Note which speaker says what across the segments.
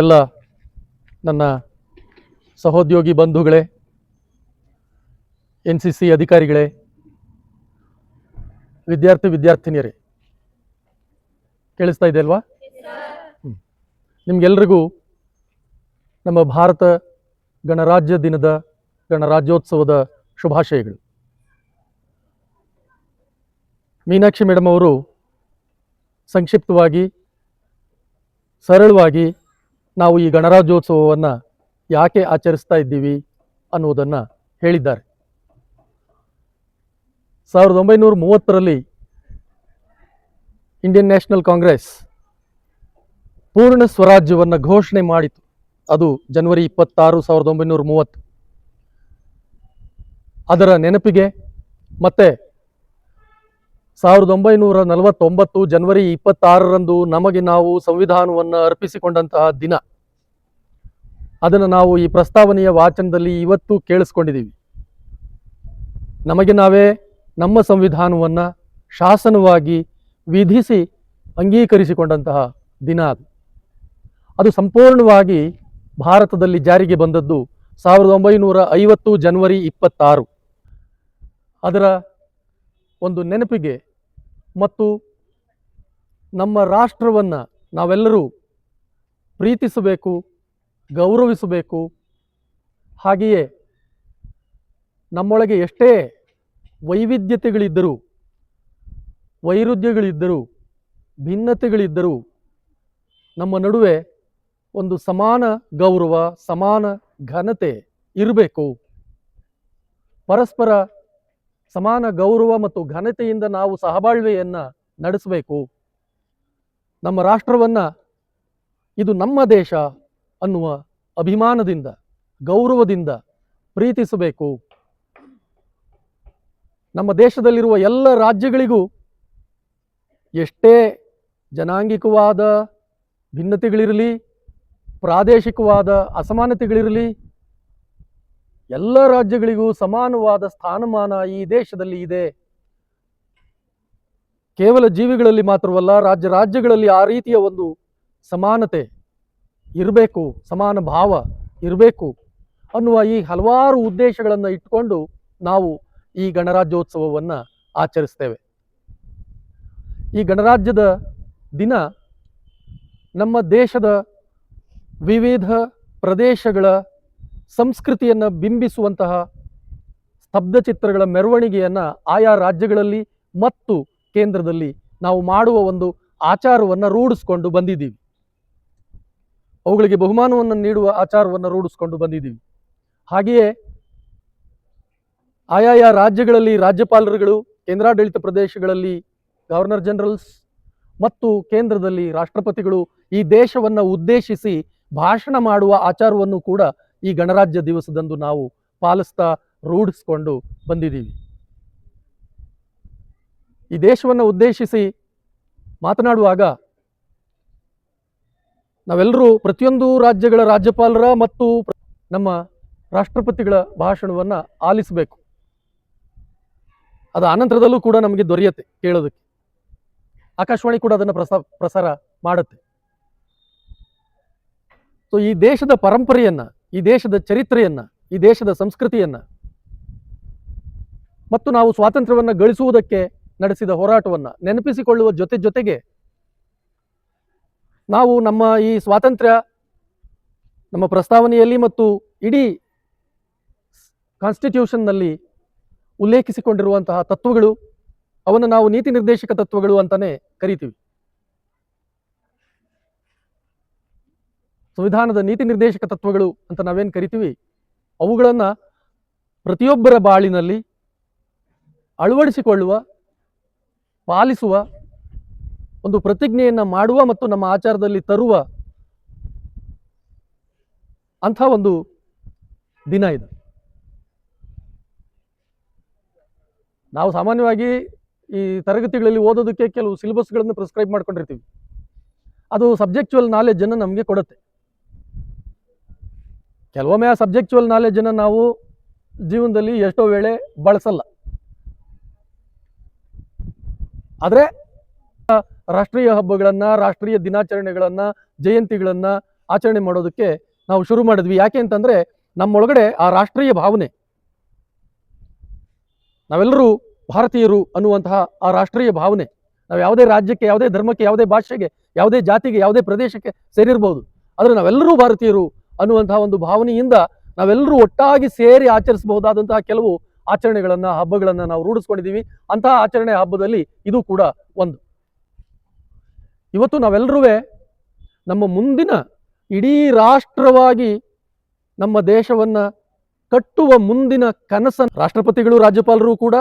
Speaker 1: ಎಲ್ಲ ನನ್ನ ಸಹೋದ್ಯೋಗಿ ಬಂಧುಗಳೇ, ಎನ್ ಸಿ ಸಿ ಅಧಿಕಾರಿಗಳೇ, ವಿದ್ಯಾರ್ಥಿ ವಿದ್ಯಾರ್ಥಿನಿಯರೇ, ಕೇಳಿಸ್ತಾ ಇದೆ ಅಲ್ವಾ. ನಿಮ್ಗೆಲ್ರಿಗೂ ನಮ್ಮ ಭಾರತ ಗಣರಾಜ್ಯ ದಿನದ ಗಣರಾಜ್ಯೋತ್ಸವದ ಶುಭಾಶಯಗಳು ಮೀನಾಕ್ಷಿ ಮೇಡಮ್ ಅವರು ಸಂಕ್ಷಿಪ್ತವಾಗಿ, ಸರಳವಾಗಿ ನಾವು ಈ ಗಣರಾಜ್ಯೋತ್ಸವವನ್ನು ಯಾಕೆ ಆಚರಿಸ್ತಾ ಇದ್ದೀವಿ ಅನ್ನುವುದನ್ನು ಹೇಳಿದ್ದಾರೆ. ಸಾವಿರದ ಒಂಬೈನೂರ ಮೂವತ್ತರಲ್ಲಿ ಇಂಡಿಯನ್ ನ್ಯಾಷನಲ್ ಕಾಂಗ್ರೆಸ್ ಪೂರ್ಣ ಸ್ವರಾಜ್ಯವನ್ನು ಘೋಷಣೆ ಮಾಡಿತು ಅದು ಜನವರಿ ಇಪ್ಪತ್ತಾರು, ಸಾವಿರದ ಒಂಬೈನೂರ ಮೂವತ್ತು. ಅದರ ನೆನಪಿಗೆ ಮತ್ತೆ ಸಾವಿರದ ಒಂಬೈನೂರ ನಲವತ್ತೊಂಬತ್ತು ಜನವರಿ ಇಪ್ಪತ್ತಾರರಂದು ನಮಗೆ ನಾವು ಸಂವಿಧಾನವನ್ನು ಅರ್ಪಿಸಿಕೊಂಡಂತಹ ದಿನ. ಅದನ್ನು ನಾವು ಈ ಪ್ರಸ್ತಾವನೆಯ ವಾಚನದಲ್ಲಿ ಇವತ್ತು ಕೇಳಿಸ್ಕೊಂಡಿದ್ದೀವಿ ನಮಗೆ ನಾವೇ ನಮ್ಮ ಸಂವಿಧಾನವನ್ನು ಶಾಸನವಾಗಿ ವಿಧಿಸಿ ಅಂಗೀಕರಿಸಿಕೊಂಡಂತಹ ದಿನ ಅದು. ಅದು ಸಂಪೂರ್ಣವಾಗಿ ಭಾರತದಲ್ಲಿ ಜಾರಿಗೆ ಬಂದದ್ದು ಸಾವಿರದ ಒಂಬೈನೂರ ಐವತ್ತು ಜನವರಿ ಇಪ್ಪತ್ತಾರು. ಅದರ ಒಂದು ನೆನಪಿಗೆ ಮತ್ತು ನಮ್ಮ ರಾಷ್ಟ್ರವನ್ನು ನಾವೆಲ್ಲರೂ ಪ್ರೀತಿಸಬೇಕು, ಗೌರವಿಸಬೇಕು. ಹಾಗೆಯೇ ನಮ್ಮೊಳಗೆ ಎಷ್ಟೇ ವೈವಿಧ್ಯತೆಗಳಿದ್ದರೂ, ವೈರುಧ್ಯಗಳಿದ್ದರೂ, ಭಿನ್ನತೆಗಳಿದ್ದರೂ ನಮ್ಮ ನಡುವೆ ಒಂದು ಸಮಾನ ಗೌರವ, ಸಮಾನ ಘನತೆ ಇರಬೇಕು. ಪರಸ್ಪರ ಸಮಾನ ಗೌರವ ಮತ್ತು ಘನತೆಯಿಂದ ನಾವು ಸಹಬಾಳ್ವೆಯನ್ನು ನಡೆಸಬೇಕು. ನಮ್ಮ ರಾಷ್ಟ್ರವನ್ನು ಇದು ನಮ್ಮ ದೇಶ ಅನ್ನುವ ಅಭಿಮಾನದಿಂದ, ಗೌರವದಿಂದ ಪ್ರೀತಿಸಬೇಕು. ನಮ್ಮ ದೇಶದಲ್ಲಿರುವ ಎಲ್ಲ ರಾಜ್ಯಗಳಿಗೂ ಎಷ್ಟೇ ಜನಾಂಗಿಕವಾದ ಭಿನ್ನತೆಗಳಿರಲಿ, ಪ್ರಾದೇಶಿಕವಾದ ಅಸಮಾನತೆಗಳಿರಲಿ ಎಲ್ಲ ರಾಜ್ಯಗಳಿಗೂ ಸಮಾನವಾದ ಸ್ಥಾನಮಾನ ಈ ದೇಶದಲ್ಲಿ ಇದೆ. ಕೇವಲ ಜೀವಿಗಳಲ್ಲಿ ಮಾತ್ರವಲ್ಲ, ರಾಜ್ಯ ರಾಜ್ಯಗಳಲ್ಲಿ ಆ ರೀತಿಯ ಒಂದು ಸಮಾನತೆ ಇರಬೇಕು, ಸಮಾನ ಭಾವ ಇರಬೇಕು ಅನ್ನುವ ಈ ಹಲವಾರು ಉದ್ದೇಶಗಳನ್ನು ಇಟ್ಟುಕೊಂಡು ನಾವು ಈ ಗಣರಾಜ್ಯೋತ್ಸವವನ್ನು ಆಚರಿಸ್ತೇವೆ. ಈ ಗಣರಾಜ್ಯದ ದಿನ ನಮ್ಮ ದೇಶದ ವಿವಿಧ ಪ್ರದೇಶಗಳ ಸಂಸ್ಕೃತಿಯನ್ನು ಬಿಂಬಿಸುವಂತಹ ಸ್ತಬ್ಧ ಚಿತ್ರಗಳ ಮೆರವಣಿಗೆಯನ್ನು ಆಯಾ ರಾಜ್ಯಗಳಲ್ಲಿ ಮತ್ತು ಕೇಂದ್ರದಲ್ಲಿ ನಾವು ಮಾಡುವ ಒಂದು ಆಚಾರವನ್ನು ರೂಢಿಸ್ಕೊಂಡು ಬಂದಿದ್ದೀವಿ. ಅವುಗಳಿಗೆ ಬಹುಮಾನವನ್ನು ನೀಡುವ ಆಚಾರವನ್ನು ರೂಢಿಸ್ಕೊಂಡು ಬಂದಿದ್ದೀವಿ. ಹಾಗೆಯೇ ಆಯಾಯ ರಾಜ್ಯಗಳಲ್ಲಿ ರಾಜ್ಯಪಾಲರುಗಳು, ಕೇಂದ್ರಾಡಳಿತ ಪ್ರದೇಶಗಳಲ್ಲಿ ಗವರ್ನರ್ ಜನರಲ್ಸ್ ಮತ್ತು ಕೇಂದ್ರದಲ್ಲಿ ರಾಷ್ಟ್ರಪತಿಗಳು ಈ ದೇಶವನ್ನು ಉದ್ದೇಶಿಸಿ ಭಾಷಣ ಮಾಡುವ ಆಚಾರವನ್ನು ಕೂಡ ಈ ಗಣರಾಜ್ಯ ದಿವಸದಂದು ನಾವು ಪಾಲಿಸ್ತಾ ರೂಢಿಸ್ಕೊಂಡು ಬಂದಿದ್ದೀವಿ. ಈ ದೇಶವನ್ನು ಉದ್ದೇಶಿಸಿ ಮಾತನಾಡುವಾಗ ನಾವೆಲ್ಲರೂ ಪ್ರತಿಯೊಂದು ರಾಜ್ಯಗಳ ರಾಜ್ಯಪಾಲರ ಮತ್ತು ನಮ್ಮ ರಾಷ್ಟ್ರಪತಿಗಳ ಭಾಷಣವನ್ನು ಆಲಿಸಬೇಕು. ಅದು ಆನಂತರದಲ್ಲೂ ಕೂಡ ನಮಗೆ ದೊರೆಯುತ್ತೆ ಕೇಳೋದಕ್ಕೆ. ಆಕಾಶವಾಣಿ ಕೂಡ ಅದನ್ನು ಪ್ರಸ, ಪ್ರಸಾರ ಮಾಡುತ್ತೆ. ಸೊ ಈ ದೇಶದ ಪರಂಪರೆಯನ್ನ ಈ ದೇಶದ ಚರಿತ್ರೆಯನ್ನ, ಈ ದೇಶದ ಸಂಸ್ಕೃತಿಯನ್ನ ಮತ್ತು ನಾವು ಸ್ವಾತಂತ್ರ್ಯವನ್ನು ಗಳಿಸುವುದಕ್ಕೆ ನಡೆಸಿದ ಹೋರಾಟವನ್ನು ನೆನಪಿಸಿಕೊಳ್ಳುವ ಜೊತೆ ಜೊತೆಗೆ ನಾವು ನಮ್ಮ ಈ ಸ್ವಾತಂತ್ರ್ಯ ನಮ್ಮ ಪ್ರಸ್ತಾವನೆಯಲ್ಲಿ ಮತ್ತು ಇಡೀ ಕಾನ್ಸ್ಟಿಟ್ಯೂಷನ್ನಲ್ಲಿ ಉಲ್ಲೇಖಿಸಿಕೊಂಡಿರುವಂತಹ ತತ್ವಗಳು, ಅವನ್ನು ನಾವು ನೀತಿ ನಿರ್ದೇಶಕ ತತ್ವಗಳು ಅಂತಾನೆ ಕರಿತೀವಿ. ಸಂವಿಧಾನದ ನೀತಿ ನಿರ್ದೇಶಕ ತತ್ವಗಳು ಅಂತ ನಾವೇನು ಕರಿತೀವಿ? ಅವುಗಳನ್ನು ಪ್ರತಿಯೊಬ್ಬರ ಬಾಳಿನಲ್ಲಿ ಅಳವಡಿಸಿಕೊಳ್ಳುವ, ಪಾಲಿಸುವ, ಒಂದು ಪ್ರತಿಜ್ಞೆಯನ್ನು ಮಾಡುವ ಮತ್ತು ನಮ್ಮ ಆಚಾರದಲ್ಲಿ ತರುವ ಅಂಥ ಒಂದು ದಿನ ಇದು. ನಾವು ಸಾಮಾನ್ಯವಾಗಿ ಈ ತರಗತಿಗಳಲ್ಲಿ ಓದೋದಕ್ಕೆ ಕೆಲವು ಸಿಲೆಬಸ್ಗಳನ್ನು ಪ್ರಿಸ್ಕ್ರೈಬ್ ಮಾಡ್ಕೊಂಡಿರ್ತೀವಿ. ಅದು ಸಬ್ಜೆಕ್ಚುವಲ್ ನಾಲೆಜನ್ನು ನಮಗೆ ಕೊಡುತ್ತೆ. ಕೆಲವೊಮ್ಮೆ ಆ ಸಬ್ಜೆಕ್ಚುವಲ್ ನಾಲೆಜನ್ನು ನಾವು ಜೀವನದಲ್ಲಿ ಎಷ್ಟೋ ವೇಳೆ ಬಳಸಲ್ಲ. ಆದರೆ, ರಾಷ್ಟ್ರೀಯ ಹಬ್ಬಗಳನ್ನು, ರಾಷ್ಟ್ರೀಯ ದಿನಾಚರಣೆಗಳನ್ನು, ಜಯಂತಿಗಳನ್ನು ಆಚರಣೆ ಮಾಡೋದಕ್ಕೆ ನಾವು ಶುರು ಮಾಡಿದ್ವಿ. ಯಾಕೆ ಅಂತಂದರೆ, ನಮ್ಮೊಳಗಡೆ ಆ ರಾಷ್ಟ್ರೀಯ ಭಾವನೆ. ನಾವೆಲ್ಲರೂ ಭಾರತೀಯರು ಅನ್ನುವಂತಹ ಆ ರಾಷ್ಟ್ರೀಯ ಭಾವನೆ. ನಾವು ಯಾವುದೇ ರಾಜ್ಯಕ್ಕೆ, ಯಾವುದೇ ಧರ್ಮಕ್ಕೆ, ಯಾವುದೇ ಭಾಷೆಗೆ, ಯಾವುದೇ ಜಾತಿಗೆ, ಯಾವುದೇ ಪ್ರದೇಶಕ್ಕೆ ಸೇರಿರ್ಬೋದು. ಆದರೆ ನಾವೆಲ್ಲರೂ ಭಾರತೀಯರು ಅನ್ನುವಂತಹ ಒಂದು ಭಾವನೆಯಿಂದ ನಾವೆಲ್ಲರೂ ಒಟ್ಟಾಗಿ ಸೇರಿ ಆಚರಿಸಬಹುದಾದಂತಹ ಕೆಲವು ಆಚರಣೆಗಳನ್ನ, ಹಬ್ಬಗಳನ್ನ ನಾವು ರೂಢಿಸ್ಕೊಂಡಿದ್ದೀವಿ. ಅಂತಹ ಆಚರಣೆ ಹಬ್ಬದಲ್ಲಿ ಇದು ಕೂಡ ಒಂದು. ಇವತ್ತು ನಾವೆಲ್ಲರೂ ನಮ್ಮ ಮುಂದಿನ ಇಡೀ ರಾಷ್ಟ್ರವಾಗಿ ನಮ್ಮ ದೇಶವನ್ನ ಕಟ್ಟುವ ಮುಂದಿನ ಕನಸನ್ನು ರಾಷ್ಟ್ರಪತಿಗಳು, ರಾಜ್ಯಪಾಲರು ಕೂಡ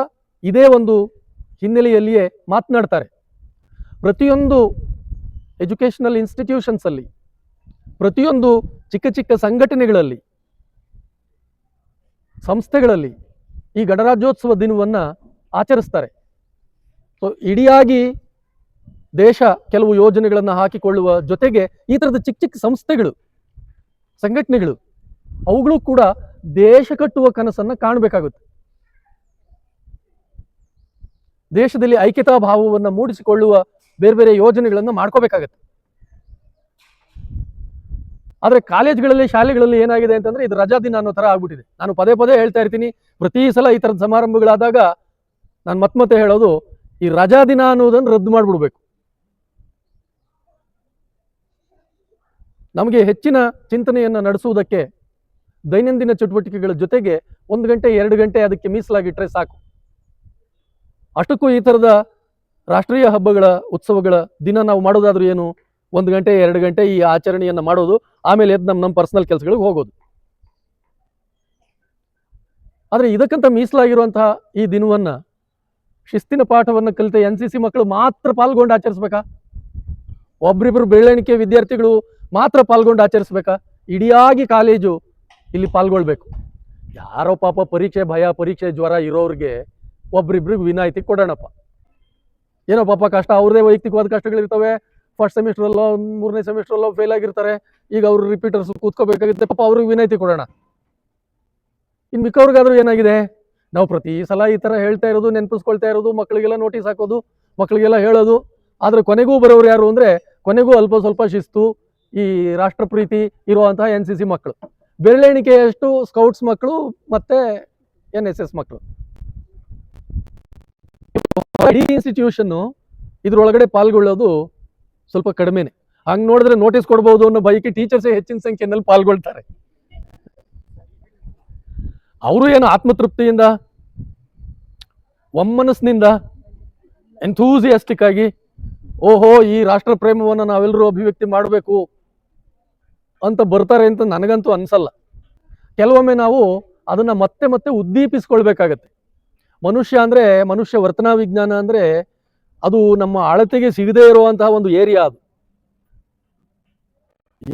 Speaker 1: ಇದೇ ಒಂದು ಹಿನ್ನೆಲೆಯಲ್ಲಿಯೇ ಮಾತನಾಡ್ತಾರೆ. ಪ್ರತಿಯೊಂದು ಎಜುಕೇಷನಲ್ ಇನ್ಸ್ಟಿಟ್ಯೂಷನ್ಸ್ ಅಲ್ಲಿ ಪ್ರತಿಯೊಂದು ಚಿಕ್ಕ ಚಿಕ್ಕ ಸಂಘಟನೆಗಳಲ್ಲಿ, ಸಂಸ್ಥೆಗಳಲ್ಲಿ ಈ ಗಣರಾಜ್ಯೋತ್ಸವ ದಿನವನ್ನ ಆಚರಿಸ್ತಾರೆ. ಸೊ ಇಡಿಯಾಗಿ ದೇಶ ಕೆಲವು ಯೋಜನೆಗಳನ್ನು ಹಾಕಿಕೊಳ್ಳುವ ಜೊತೆಗೆ ಈ ಥರದ ಚಿಕ್ಕ ಚಿಕ್ಕ ಸಂಸ್ಥೆಗಳು, ಸಂಘಟನೆಗಳು, ಅವುಗಳು ಕೂಡ ದೇಶ ಕಟ್ಟುವ ಕನಸನ್ನ ಕಾಣಬೇಕಾಗುತ್ತೆ. ದೇಶದಲ್ಲಿ ಐಕ್ಯತಾ ಭಾವವನ್ನು ಮೂಡಿಸಿಕೊಳ್ಳುವ ಬೇರೆ ಬೇರೆ ಯೋಜನೆಗಳನ್ನು ಮಾಡ್ಕೋಬೇಕಾಗತ್ತೆ. ಆದ್ರೆ ಕಾಲೇಜ್ಗಳಲ್ಲಿ, ಶಾಲೆಗಳಲ್ಲಿ ಏನಾಗಿದೆ ಅಂತಂದ್ರೆ ಇದು ರಜಾ ದಿನ ಅನ್ನೋ ತರ ಆಗ್ಬಿಟ್ಟಿದೆ. ನಾನು ಪದೇ ಪದೇ ಹೇಳ್ತಾ ಇರ್ತೀನಿ, ಪ್ರತಿ ಸಲ ಈ ಥರದ ಸಮಾರಂಭಗಳಾದಾಗ ನಾನು ಮತ್ ಮತ್ತೆ ಹೇಳೋದು, ಈ ರಜಾ ದಿನ ಅನ್ನೋದನ್ನು ರದ್ದು ಮಾಡಿಬಿಡ್ಬೇಕು. ನಮಗೆ ಹೆಚ್ಚಿನ ಚಿಂತನೆಯನ್ನು ನಡೆಸುವುದಕ್ಕೆ ದೈನಂದಿನ ಚಟುವಟಿಕೆಗಳ ಜೊತೆಗೆ ಒಂದು ಗಂಟೆ, ಎರಡು ಗಂಟೆ ಅದಕ್ಕೆ ಮೀಸಲಾಗಿಟ್ರೆ ಸಾಕು. ಅಷ್ಟಕ್ಕೂ ಈ ಥರದ ರಾಷ್ಟ್ರೀಯ ಹಬ್ಬಗಳ, ಉತ್ಸವಗಳ ದಿನ ನಾವು ಮಾಡೋದಾದ್ರೂ ಏನು? ಒಂದು ಗಂಟೆ, ಎರಡು ಗಂಟೆ ಈ ಆಚರಣೆಯನ್ನು ಮಾಡೋದು, ಆಮೇಲೆ ಎದ್ದು ನಮ್ಮ ನಮ್ಮ ಪರ್ಸನಲ್ ಕೆಲಸಗಳಿಗೆ ಹೋಗೋದು. ಆದರೆ ಇದಕ್ಕಂತ ಮೀಸಲಾಗಿರುವಂತಹ ಈ ದಿನವನ್ನ, ಶಿಸ್ತಿನ ಪಾಠವನ್ನು ಕಲಿತ ಎನ್ ಸಿ ಸಿ ಮಕ್ಕಳು ಮಾತ್ರ ಪಾಲ್ಗೊಂಡು ಆಚರಿಸ್ಬೇಕಾ? ಒಬ್ರಿಬ್ರು ಬೆಳ್ಳಣಿಕೆ ವಿದ್ಯಾರ್ಥಿಗಳು ಮಾತ್ರ ಪಾಲ್ಗೊಂಡು ಆಚರಿಸ್ಬೇಕಾ? ಇಡಿಯಾಗಿ ಕಾಲೇಜು ಇಲ್ಲಿ ಪಾಲ್ಗೊಳ್ಬೇಕು. ಯಾರೋ ಪಾಪ ಪರೀಕ್ಷೆ ಭಯ, ಪರೀಕ್ಷೆ ಜ್ವರ ಇರೋರಿಗೆ ಒಬ್ರಿಬ್ರಿಗೆ ವಿನಾಯಿತಿ ಕೊಡೋಣಪ್ಪ. ಏನೋ ಪಾಪ ಕಷ್ಟ, ಅವ್ರದೇ ವೈಯಕ್ತಿಕವಾದ ಕಷ್ಟಗಳಿರ್ತವೆ ಫಸ್ಟ್ ಸೆಮಿಸ್ಟ್ರಲ್ಲೋ ಮೂರನೇ ಸೆಮಿಸ್ಟ್ರಲ್ಲೋ ಫೇಲ್ ಆಗಿರ್ತಾರೆ. ಈಗ ಅವರು ರಿಪೀಟರ್ಸ್ ಕೂತ್ಕೋಬೇಕಾಗುತ್ತೆ. ಪಾಪ ಅವ್ರಿಗೆ ವಿನಾಯಿತಿ ಕೊಡೋಣ. ಇನ್ನು ಮಿಕ್ಕವ್ರಿಗಾದ್ರೂ ಏನಾಗಿದೆ? ನಾವು ಪ್ರತಿ ಸಲ ಈ ಥರ ಹೇಳ್ತಾ ಇರೋದು, ನೆನಪಿಸ್ಕೊಳ್ತಾ ಇರೋದು ಮಕ್ಕಳಿಗೆಲ್ಲ ನೋಟಿಸ್ ಹಾಕೋದು ಮಕ್ಕಳಿಗೆಲ್ಲ ಹೇಳೋದು. ಆದರೆ ಕೊನೆಗೂ ಬರೋರು ಯಾರು ಅಂದರೆ, ಕೊನೆಗೂ ಅಲ್ಪ ಸ್ವಲ್ಪ ಶಿಸ್ತು, ಈ ರಾಷ್ಟ್ರಪ್ರೀತಿ ಇರುವಂತಹ ಎನ್ ಸಿ ಸಿ ಮಕ್ಕಳು ಬೆರಳೆಣಿಕೆಯಷ್ಟು ಸ್ಕೌಟ್ಸ್ ಮಕ್ಕಳು ಮತ್ತೆ ಎನ್ ಎಸ್ ಎಸ್ ಮಕ್ಕಳು ಇಡೀ ಇನ್ಸ್ಟಿಟ್ಯೂಷನ್ನು ಇದ್ರೊಳಗಡೆ ಪಾಲ್ಗೊಳ್ಳೋದು ಸ್ವಲ್ಪ ಕಡಿಮೆನೆ. ಹಂಗ್ ನೋಡಿದ್ರೆ ನೋಟಿಸ್ ಕೊಡ್ಬೋದು ಅನ್ನೋ ಬಯಕೆ ಟೀಚರ್ಸೇ ಹೆಚ್ಚಿನ ಸಂಖ್ಯೆಯಲ್ಲಿ ಪಾಲ್ಗೊಳ್ತಾರೆ. ಅವರು ಏನು ಆತ್ಮತೃಪ್ತಿಯಿಂದ, ಒಮ್ಮನಸ್ಸಿನಿಂದ ಎಂಥೂಸಿಯಾಸ್ಟಿಕ್ ಆಗಿ, ಓಹೋ, ಈ ರಾಷ್ಟ್ರ ಪ್ರೇಮವನ್ನು ನಾವೆಲ್ಲರೂ ಅಭಿವ್ಯಕ್ತಿ ಮಾಡಬೇಕು ಅಂತ ಬರ್ತಾರೆ ಅಂತ ನನಗಂತೂ ಅನ್ಸಲ್ಲ. ಕೆಲವೊಮ್ಮೆ ನಾವು ಅದನ್ನ ಮತ್ತೆ ಮತ್ತೆ ಉದ್ದೀಪಿಸ್ಕೊಳ್ಬೇಕಾಗತ್ತೆ. ಮನುಷ್ಯ ಅಂದ್ರೆ ಮನುಷ್ಯ ವರ್ತನಾ ವಿಜ್ಞಾನ ಅಂದ್ರೆ ಅದು ನಮ್ಮ ಅಳತೆಗೆ ಸಿಗದೇ ಇರುವಂತಹ ಒಂದು ಏರಿಯಾ ಅದು.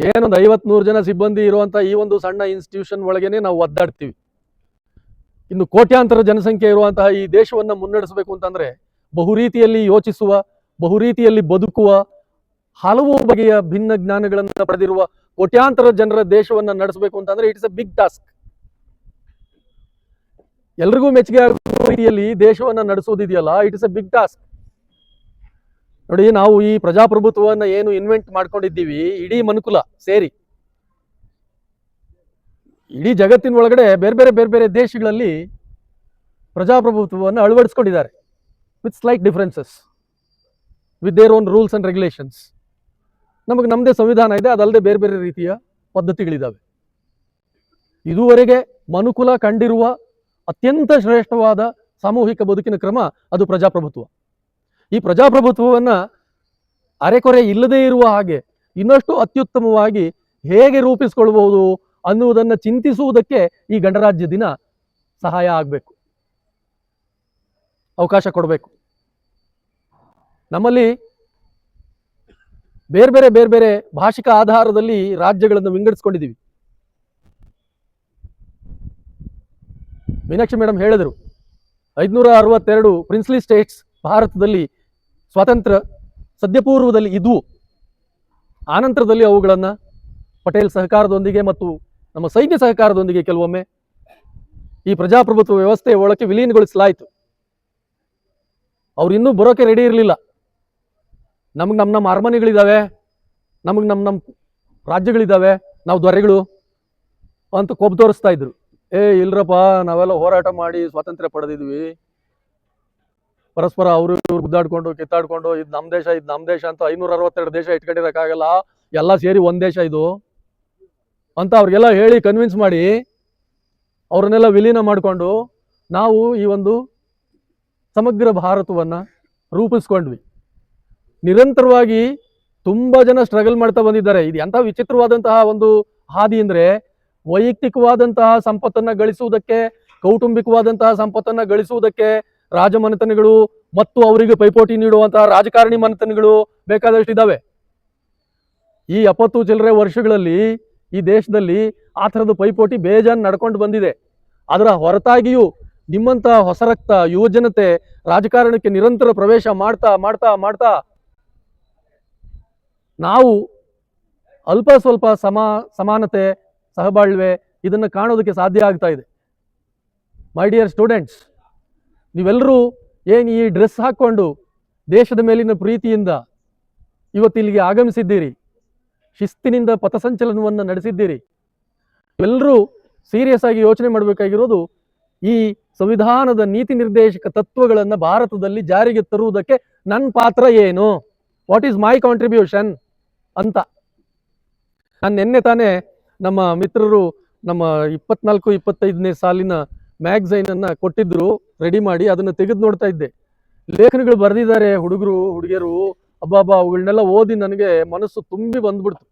Speaker 1: ಏನೊಂದು ಐವತ್ ನೂರು ಜನ ಸಿಬ್ಬಂದಿ ಇರುವಂತಹ ಈ ಒಂದು ಸಣ್ಣ ಇನ್ಸ್ಟಿಟ್ಯೂಷನ್ ಒಳಗೇನೆ ನಾವು ಒದ್ದಾಡ್ತೀವಿ. ಇನ್ನು ಕೋಟ್ಯಾಂತರ ಜನಸಂಖ್ಯೆ ಇರುವಂತಹ ಈ ದೇಶವನ್ನ ಮುನ್ನಡೆಸಬೇಕು ಅಂತಂದ್ರೆ ಬಹುರೀತಿಯಲ್ಲಿ ಯೋಚಿಸುವ, ಬಹುರೀತಿಯಲ್ಲಿ ಬದುಕುವ, ಹಲವು ಬಗೆಯ ಭಿನ್ನ ಜ್ಞಾನಗಳನ್ನು ಪಡೆದಿರುವ ಕೋಟ್ಯಾಂತರ ಜನರ ದೇಶವನ್ನ ನಡೆಸಬೇಕು ಅಂತಂದ್ರೆ ಇಟ್ಸ್ ಎ ಬಿಗ್ ಟಾಸ್ಕ್ ಎಲ್ರಿಗೂ ಮೆಚ್ಚುಗೆ ಆಗುವ ರೀತಿಯಲ್ಲಿ ದೇಶವನ್ನ ನಡೆಸೋದಿದೆಯಲ್ಲ it is a big task ನೋಡಿ, ನಾವು ಈ ಪ್ರಜಾಪ್ರಭುತ್ವವನ್ನ ಏನು ಇನ್ವೆಂಟ್ ಮಾಡ್ಕೊಂಡಿದ್ದೀವಿ, ಇಡೀ ಮನುಕುಲ ಸೇರಿ. ಇಡೀ ಜಗತ್ತಿನ ಒಳಗಡೆ ಬೇರೆ ಬೇರೆ ಬೇರೆ ಬೇರೆ ದೇಶಗಳಲ್ಲಿ ಪ್ರಜಾಪ್ರಭುತ್ವವನ್ನು ಅಳವಡಿಸ್ಕೊಂಡಿದ್ದಾರೆ. With slight differences with their own rules and regulations ನಮಗೆ ನಮ್ಮದೇ ಸಂವಿಧಾನ ಇದೆ ಅದಲ್ಲದೆ ಬೇರೆ ಬೇರೆ ರೀತಿಯ ಪದ್ಧತಿಗಳಿದ್ದಾವೆ ಇದುವರೆಗೆ ಮನುಕುಲ ಕಂಡಿರುವ ಅತ್ಯಂತ ಶ್ರೇಷ್ಠವಾದ ಸಾಮೂಹಿಕ ಬದುಕಿನ ಕ್ರಮ ಅದು ಪ್ರಜಾಪ್ರಭುತ್ವ. ಈ ಪ್ರಜಾಪ್ರಭುತ್ವವನ್ನ ಅರೆಕೊರೆ ಇಲ್ಲದೇ ಇರುವ ಹಾಗೆ ಇನ್ನಷ್ಟು ಅತ್ಯುತ್ತಮವಾಗಿ ಹೇಗೆ ರೂಪಿಸಿಕೊಳ್ಳಬಹುದು ಅನ್ನುವುದನ್ನು ಚಿಂತಿಸುವುದಕ್ಕೆ ಈ ಗಣರಾಜ್ಯ ದಿನ ಸಹಾಯ ಆಗಬೇಕು. ಅವಕಾಶ ಕೊಡಬೇಕು. ನಮ್ಮಲ್ಲಿ ಬೇರೆ ಬೇರೆ ಬೇರೆ ಬೇರೆ ಭಾಷಿಕ ಆಧಾರದಲ್ಲಿ ರಾಜ್ಯಗಳನ್ನು ವಿಂಗಡಿಸ್ಕೊಂಡಿದ್ದೀವಿ ಮೀನಾಕ್ಷಿ ಮೇಡಮ್ ಹೇಳಿದರು, ಐದುನೂರ ಅರವತ್ತೆರಡು ಪ್ರಿನ್ಸ್ಲಿ ಸ್ಟೇಟ್ಸ್ ಭಾರತದಲ್ಲಿ ಸ್ವಾತಂತ್ರ್ಯ ಸದ್ಯಪೂರ್ವದಲ್ಲಿ ಇದ್ವು. ಆನಂತರದಲ್ಲಿ ಅವುಗಳನ್ನು ಪಟೇಲ್ ಸಹಕಾರದೊಂದಿಗೆ ಮತ್ತು ನಮ್ಮ ಸೈನ್ಯ ಸಹಕಾರದೊಂದಿಗೆ ಕೆಲವೊಮ್ಮೆ ಈ ಪ್ರಜಾಪ್ರಭುತ್ವ ವ್ಯವಸ್ಥೆ ಒಳಕ್ಕೆ ವಿಲೀನಗೊಳಿಸಲಾಯಿತು. ಅವ್ರು ಇನ್ನೂ ಬರೋಕೆ ರೆಡಿ ಇರಲಿಲ್ಲ. ನಮಗೆ ನಮ್ಮ ನಮ್ಮ ಅರಮನೆಗಳಿದ್ದಾವೆ ನಮಗೆ ನಮ್ಮ ನಮ್ಮ ರಾಜ್ಯಗಳಿದ್ದಾವೆ ನಾವು ದೊರೆಗಳು ಅಂತ ಕೊಬ್ಬು ತೋರಿಸ್ತಾ ಇದ್ರು. ಏ ಇಲ್ರಪ್ಪ, ನಾವೆಲ್ಲ ಹೋರಾಟ ಮಾಡಿ ಸ್ವಾತಂತ್ರ್ಯ ಪಡೆದಿದ್ವಿ. ಪರಸ್ಪರ ಅವರು ಇವ್ರು ಗುದ್ದಾಡ್ಕೊಂಡು, ಕಿತ್ತಾಡ್ಕೊಂಡು, ಇದು ನಮ್ಮ ದೇಶ, ಇದು ನಮ್ಮ ದೇಶ ಅಂತ ಐನೂರ ಅರವತ್ತೆರಡು ದೇಶ ಇಟ್ಕೊಂಡಿರೋಕ್ಕಾಗಲ್ಲ. ಎಲ್ಲ ಸೇರಿ ಒಂದ್ ದೇಶ ಇದು. ಅಂತ ಅವ್ರಿಗೆಲ್ಲ ಹೇಳಿ ಕನ್ವಿನ್ಸ್ ಮಾಡಿ ಅವ್ರನ್ನೆಲ್ಲ ವಿಲೀನ ಮಾಡಿಕೊಂಡು ನಾವು ಈ ಒಂದು ಸಮಗ್ರ ಭಾರತವನ್ನ ರೂಪಿಸ್ಕೊಂಡ್ವಿ. ನಿರಂತರವಾಗಿ ತುಂಬಾ ಜನ ಸ್ಟ್ರಗಲ್ ಮಾಡ್ತಾ ಬಂದಿದ್ದಾರೆ. ಇದು ಎಂಥ ವಿಚಿತ್ರವಾದಂತಹ ಒಂದು ಹಾದಿ ಅಂದ್ರೆ ವೈಯಕ್ತಿಕವಾದಂತಹ ಸಂಪತ್ತನ್ನ ಗಳಿಸುವುದಕ್ಕೆ, ಕೌಟುಂಬಿಕವಾದಂತಹ ಸಂಪತ್ತನ್ನ ಗಳಿಸುವುದಕ್ಕೆ ರಾಜಮನೆತನಗಳು ಮತ್ತು ಅವರಿಗೆ ಪೈಪೋಟಿ ನೀಡುವಂತಹ ರಾಜಕಾರಣಿ ಮನೆತನಗಳು ಬೇಕಾದಷ್ಟಿದ್ದಾವೆ ಈ ಎಪ್ಪತ್ತು ಚಿಲ್ಲರೆ ವರ್ಷಗಳಲ್ಲಿ ಈ ದೇಶದಲ್ಲಿ ಆ ಥರದ ಪೈಪೋಟಿ ಬೇಜಾನ್ ನಡ್ಕೊಂಡು ಬಂದಿದೆ. ಅದರ ಹೊರತಾಗಿಯೂ ನಿಮ್ಮಂತಹ ಹೊಸ ರಕ್ತ ಯುವಜನತೆ ರಾಜಕಾರಣಕ್ಕೆ ನಿರಂತರ ಪ್ರವೇಶ ಮಾಡ್ತಾ ಮಾಡ್ತಾ ಮಾಡ್ತಾ ನಾವು ಅಲ್ಪ ಸ್ವಲ್ಪ ಸಮ ಸಮಾನತೆ, ಸಹಬಾಳ್ವೆ ಇದನ್ನು ಕಾಣೋದಕ್ಕೆ ಸಾಧ್ಯ ಆಗ್ತಾ ಇದೆ. ಮೈ ಡಿಯರ್ ಸ್ಟೂಡೆಂಟ್ಸ್ ನೀವೆಲ್ಲರೂ ಏನು ಈ ಡ್ರೆಸ್ ಹಾಕ್ಕೊಂಡು ದೇಶದ ಮೇಲಿನ ಪ್ರೀತಿಯಿಂದ ಇವತ್ತು ಇಲ್ಲಿಗೆ ಆಗಮಿಸಿದ್ದೀರಿ, ಶಿಸ್ತಿನಿಂದ ಪಥಸಂಚಲನವನ್ನು ನಡೆಸಿದ್ದೀರಿ ಎಲ್ಲರೂ ಸೀರಿಯಸ್ ಆಗಿ ಯೋಚನೆ ಮಾಡಬೇಕಾಗಿರೋದು ಈ ಸಂವಿಧಾನದ ನೀತಿ ನಿರ್ದೇಶಕ ತತ್ವಗಳನ್ನು ಭಾರತದಲ್ಲಿ ಜಾರಿಗೆ ತರುವುದಕ್ಕೆ ನನ್ನ ಪಾತ್ರ ಏನು? ವಾಟ್ ಈಸ್ ಮೈ ಕಾಂಟ್ರಿಬ್ಯೂಷನ್ ಅಂತ. ನಾನು ನಿನ್ನೆ ತಾನೇ ನಮ್ಮ ಮಿತ್ರರು ನಮ್ಮ ಇಪ್ಪತ್ನಾಲ್ಕು, ಇಪ್ಪತ್ತೈದನೇ ಸಾಲಿನ ಮ್ಯಾಗ್ಝೈನ್ ಅನ್ನ ಕೊಟ್ಟಿದ್ರು ರೆಡಿ ಮಾಡಿ ಅದನ್ನು ತೆಗೆದು ನೋಡ್ತಾ ಇದ್ದೆ. ಲೇಖನಗಳು ಬರೆದಿದ್ದಾರೆ ಹುಡುಗರು, ಹುಡುಗಿಯರು ಅಬ್ಬಾಬಾ ಅವುಗಳನ್ನೆಲ್ಲ ಓದಿ ನನಗೆ ಮನಸ್ಸು ತುಂಬಿ ಬಂದ್ಬಿಡ್ತು.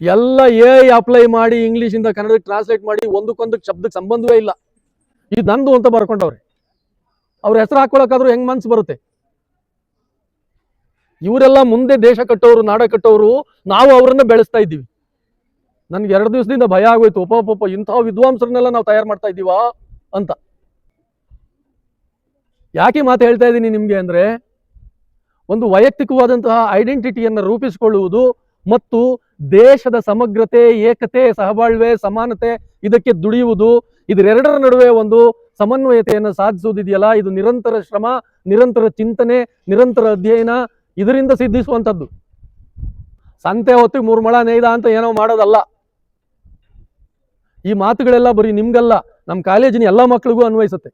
Speaker 1: ಎಲ್ಲ ಎ ಅಪ್ಲೈ ಮಾಡಿ ಇಂಗ್ಲಿಷಿಂದ ಕನ್ನಡಕ್ಕೆ ಟ್ರಾನ್ಸ್ಲೇಟ್ ಮಾಡಿ ಒಂದಕ್ಕೊಂದಕ್ಕೆ ಶಬ್ದಕ್ಕೆ ಸಂಬಂಧವೇ ಇಲ್ಲ. ಇದು ನಂದು ಅಂತ ಬರ್ಕೊಂಡವ್ರೆ. ಅವ್ರ ಹೆಸರು ಹಾಕೊಳಕ್ಕಾದ್ರೂ ಹೆಂಗ್ ಮನ್ಸು ಬರುತ್ತೆ? ಇವರೆಲ್ಲ ಮುಂದೆ ದೇಶ ಕಟ್ಟೋರು, ನಾಡ ಕಟ್ಟೋರು, ನಾವು ಅವರನ್ನ ಬೆಳೆಸ್ತಾ ಇದ್ದೀವಿ. ನನ್ಗೆ ಎರಡು ದಿವಸದಿಂದ ಭಯ ಆಗೋಯ್ತು. ಒಪ್ಪ ಒಪ್ಪ ಇಂಥ ವಿದ್ವಾಂಸರನ್ನೆಲ್ಲ ನಾವು ತಯಾರು ಮಾಡ್ತಾ ಇದ್ದೀವ? ಅಂತ. ಯಾಕೆ ಮಾತು ಹೇಳ್ತಾ ಇದ್ದೀನಿ ನಿಮ್ಗೆ ಅಂದ್ರೆ, ಒಂದು ವೈಯಕ್ತಿಕವಾದಂತಹ ಐಡೆಂಟಿಟಿಯನ್ನು ರೂಪಿಸಿಕೊಳ್ಳುವುದು ಮತ್ತು ದೇಶದ ಸಮಗ್ರತೆ, ಏಕತೆ, ಸಹಬಾಳ್ವೆ, ಸಮಾನತೆ ಇದಕ್ಕೆ ದುಡಿಯುವುದು ಇದರೆರಡರ ನಡುವೆ ಒಂದು ಸಮನ್ವಯತೆಯನ್ನು ಸಾಧಿಸುವುದಿದೆಯಲ್ಲ? ಇದು ನಿರಂತರ ಶ್ರಮ, ನಿರಂತರ ಚಿಂತನೆ, ನಿರಂತರ ಅಧ್ಯಯನ, ಇದರಿಂದ ಸಿದ್ಧಿಸುವಂಥದ್ದು. ಸಂತೆ ಹೊತ್ತಿಗೆ ಮೂರು ಮಳ ನೇಯ್ದ ಅಂತ ಏನೋ ಮಾಡೋದಲ್ಲ. ಈ ಮಾತುಗಳೆಲ್ಲ ಬರೀ ನಿಮ್ಗಲ್ಲ ನಮ್ಮ ಕಾಲೇಜಿನ ಎಲ್ಲ ಮಕ್ಕಳಿಗೂ ಅನ್ವಯಿಸುತ್ತೆ.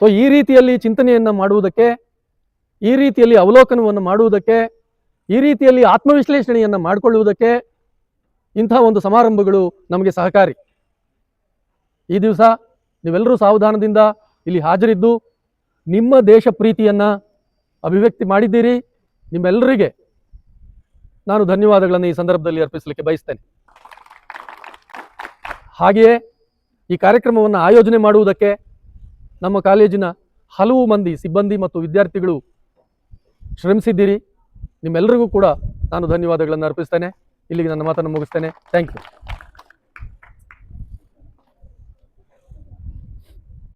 Speaker 1: ಸೊ ಈ ರೀತಿಯಲ್ಲಿ ಚಿಂತನೆಯನ್ನ ಮಾಡುವುದಕ್ಕೆ, ಈ ರೀತಿಯಲ್ಲಿ ಅವಲೋಕನವನ್ನು ಮಾಡುವುದಕ್ಕೆ, ಈ ರೀತಿಯಲ್ಲಿ ಆತ್ಮವಿಶ್ಲೇಷಣೆಯನ್ನು ಮಾಡಿಕೊಳ್ಳುವುದಕ್ಕೆ ಇಂಥ ಒಂದು ಸಮಾರಂಭಗಳು ನಮಗೆ ಸಹಕಾರಿ. ಈ ದಿವಸ ನೀವೆಲ್ಲರೂ ಸಾವಧಾನದಿಂದ ಇಲ್ಲಿ ಹಾಜರಿದ್ದು ನಿಮ್ಮ ದೇಶ ಪ್ರೀತಿಯನ್ನು ಅಭಿವ್ಯಕ್ತಿ ಮಾಡಿದ್ದೀರಿ. ನಿಮ್ಮೆಲ್ಲರಿಗೆ ನಾನು ಧನ್ಯವಾದಗಳನ್ನು ಈ ಸಂದರ್ಭದಲ್ಲಿ ಅರ್ಪಿಸಲಿಕ್ಕೆ ಬಯಸ್ತೇನೆ. ಹಾಗೆಯೇ ಈ ಕಾರ್ಯಕ್ರಮವನ್ನು ಆಯೋಜನೆ ಮಾಡುವುದಕ್ಕೆ ನಮ್ಮ ಕಾಲೇಜಿನ ಹಲವು ಮಂದಿ ಸಿಬ್ಬಂದಿ ಮತ್ತು ವಿದ್ಯಾರ್ಥಿಗಳು ಶ್ರಮಿಸಿದ್ದೀರಿ. ನಿಮ್ಮೆಲ್ಲರಿಗೂ ಕೂಡ ನಾನು ಧನ್ಯವಾದಗಳನ್ನು ಅರ್ಪಿಸ್ತೇನೆ. ಇಲ್ಲಿಗೆ ನನ್ನ ಮಾತನ್ನು ಮುಗಿಸ್ತೇನೆ. Thank you.